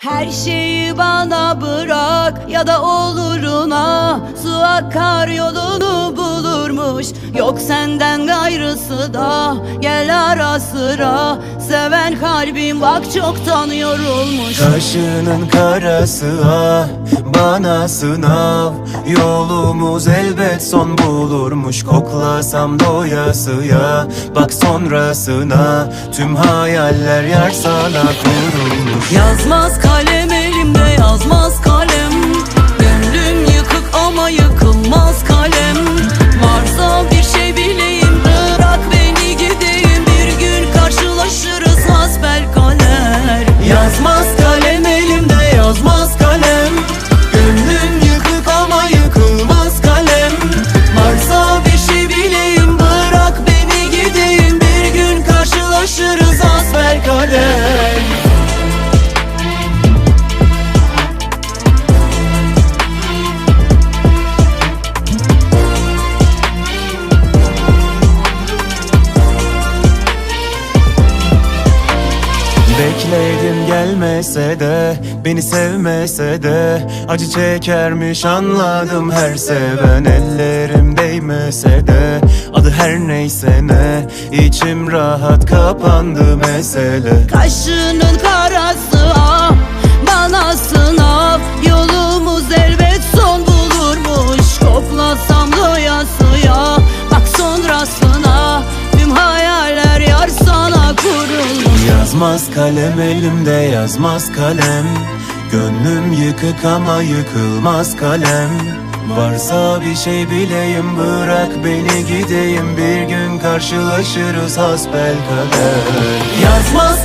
Her şeyi bana bırak ya da oluruna Su akar yolunu bulurmuş Yok senden gayrısı da gel ara sıra. Seven kalbim bak çoktan yorulmuş Kaşının karası ah bana sınav. Yolumuz elbet son bulurmuş Koklasam doyasıya bak sonrasına Tüm hayaller yer sana kurulmuş. Yazmaz kalem elimde yazmaz kalem karşılaşırız hasbel kader. Bekledim gelmese de Beni sevmese de Acı çekermiş anladım her seven Ellerim değmese de Adı her neyse ne içim rahat kapandı mesele. Kaşının karası ah bana sınav Yolumuz elbet son bulurmuş. Koklasam doyasıya bak sonrasına Tüm hayaller yar sana kurulmuş. Yazmaz kalem elimde yazmaz kalem. Gönlüm yıkık ama yıkılmaz kalem Varsa bir şey bileyim bırak beni gideyim. Bir gün karşılaşırız hasbel kader. Yazmaz